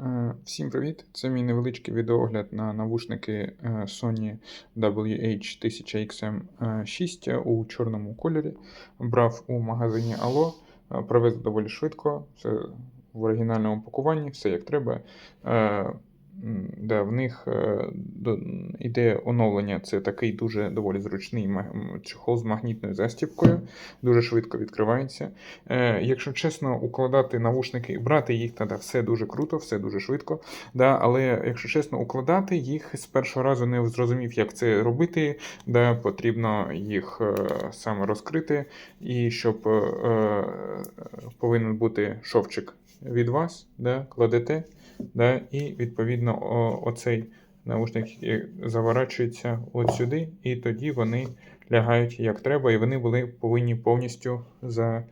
Е, Всім привіт! Це мій невеличкий відеогляд на навушники е, Sony WH-1000XM6 у чорному кольорі. Брав у магазині Allo, е, привезли доволі швидко, все в оригінальному пакуванні, все як треба. Да, в них е, іде оновлення. Це такий дуже доволі зручний чохол з магнітною застібкою, дуже швидко відкривається. Е, якщо чесно, укладати навушники брати їх, тоді все дуже круто, все дуже швидко. Да, але якщо чесно, укладати їх з першого разу не зрозумів, як це робити. Да, потрібно їх е, саме розкрити, і щоб повинен бути шовчик від вас, да, кладете, да, і відповідно оцей наушник е, заворачується от сюди, і тоді вони лягають як треба, і вони були повинні повністю за,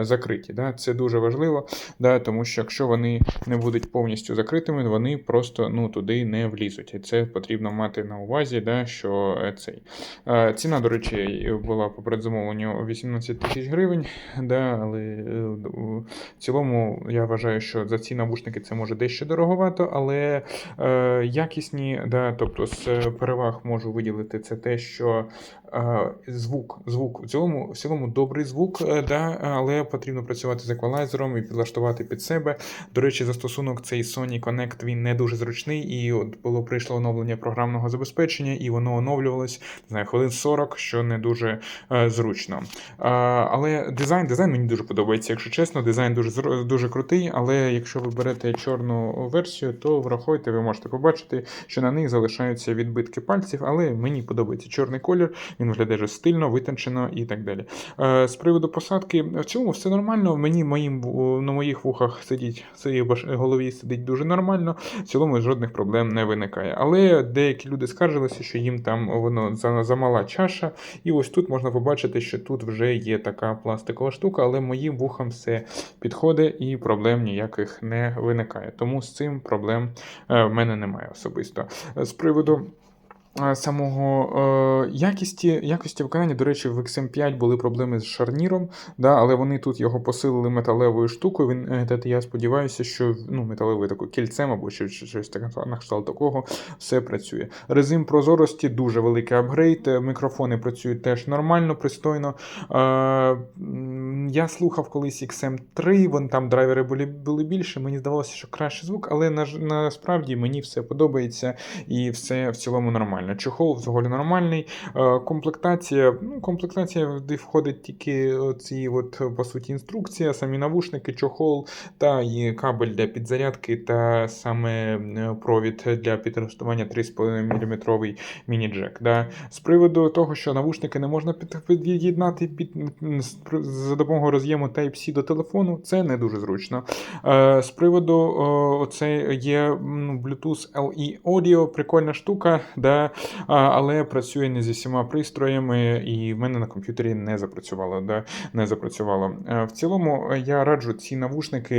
закриті. Да? Це дуже важливо, да? тому що якщо вони не будуть повністю закритими, вони просто ну, туди не влізуть. І це потрібно мати на увазі, да? що е, цей. Е, Ціна, до речі, була по предзамовленню 18 тисяч гривень, да? але е, в цілому я вважаю, що за ці навушники це може дещо дороговато, але е, якісні, да? тобто з переваг можу виділити це те, що е, звук, звук в цілому, в цілому добрий звук, е, да, але потрібно працювати з еквалайзером і підлаштувати під себе. До речі, застосунок цей Sony Connect він не дуже зручний, і от було прийшло оновлення програмного забезпечення, і воно оновлювалось не знаю, хвилин 40, що не дуже е, зручно. Е, але дизайн, дизайн мені дуже подобається, якщо чесно, дизайн дуже дуже крутий. Але якщо ви берете чорну версію, то врахуйте, ви можете побачити, що на них залишаються відбитки пальців, але мені подобається чорний колір, він виглядає стильно, витончено і так далі. Е, З приводу посадки, в цілому все нормально. Мені моїм на моїх вухах сидіть, цій голові сидить дуже нормально. В цілому жодних проблем не виникає. Але деякі люди скаржилися, що їм там воно замала чаша. І ось тут можна побачити, що тут вже є така пластикова штука, але моїм вухам все підходить і проблем ніяких не виникає. Тому з цим проблем е, в мене немає особисто. З приводу. Е, Самого е, якісті, якості виконання, до речі, в XM5 були проблеми з шарніром, да, але вони тут його посилили металевою штукою. Він, е, я сподіваюся, що ну, металевою такою кільцем або щось, таке на кшталт такого все працює. Режим прозорості дуже великий апгрейд. е, Мікрофони працюють теж нормально, пристойно. Я слухав колись XM3, вон там драйвери були, були більше. Мені здавалося, що краще звук, але на, насправді мені все подобається і все в цілому нормально. Чохол взагалі нормальний. Е, Комплектація, ну, комплектація, де входить тільки ці, от, по суті, інструкція, самі навушники, чохол та і кабель для підзарядки, та саме е, провід для підлаштування 3,5 мм міні-джек. Да. З приводу того, що навушники не можна під- під'єднати під, з- за допомогою роз'єму Type-C до телефону, це не дуже зручно. Е, З приводу о, оце є Bluetooth LE Audio, прикольна штука, да, але працює не зі всіма пристроями, і в мене на комп'ютері не запрацювало. Да, не запрацювало. Е, В цілому е, я раджу ці навушники,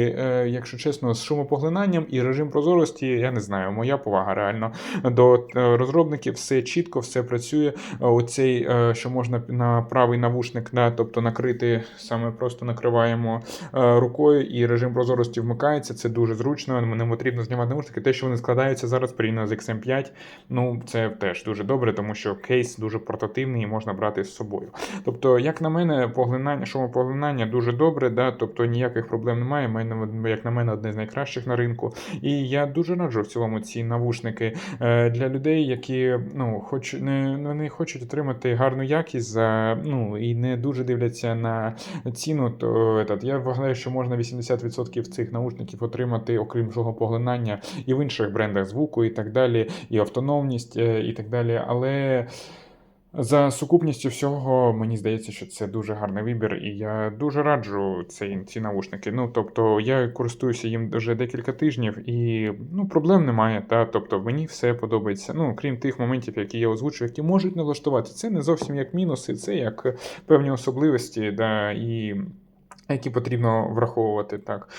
якщо чесно, з шумопоглинанням і режим прозорості, я не знаю, моя повага реально до розробників, все чітко, все працює. Оцей, що можна на правий навушник, да, тобто накрити, саме просто накриваємо е, рукою, і режим прозорості вмикається. Це дуже зручно. Не потрібно знімати навушники. Те, що вони складаються зараз порівняно з XM5, ну це теж дуже добре, тому що кейс дуже портативний і можна брати з собою. Тобто, як на мене, поглинання, шумопоглинання дуже добре, да, тобто ніяких проблем немає. Мене, як на мене, одне з найкращих на ринку. І я дуже раджу в цілому ці навушники е, для людей, які ну, хоч не, не хочуть отримати гарну якість за ну і не дуже дивляться на ціну, то этот, я вважаю, що можна 80% цих наушників отримати, окрім поглинання, і в інших брендах звуку, і так далі, і автономність, е, і так далі. Але за сукупністю всього, мені здається, що це дуже гарний вибір, і я дуже раджу ці, ці навушники. Ну, тобто, я користуюся їм вже декілька тижнів, і ну, проблем немає. Та? Тобто, мені все подобається. Ну, крім тих моментів, які я озвучу, які можуть налаштувати. Це не зовсім як мінуси, це як певні особливості. Да? І Які потрібно враховувати, так.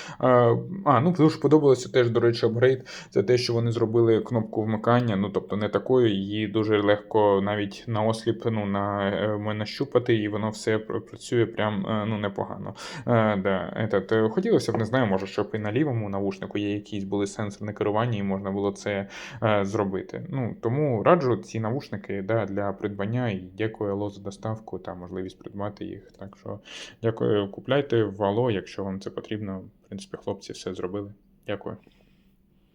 А, ну дуже подобалося теж, до речі, апгрейд. Це те, що вони зробили кнопку вмикання, ну тобто не такою, її дуже легко навіть на осліп ну, на, е, нащупати, і воно все працює прям е, ну, непогано. Е, да, этот, хотілося б, не знаю, може, щоб і на лівому навушнику є якісь були сенсорне керування, і можна було це е, зробити. Ну, тому раджу ці навушники да, для придбання і дякую Алло за доставку та можливість придбати їх. Так що дякую, купляйте в Алло, якщо вам це потрібно. В принципі, хлопці все зробили. Дякую.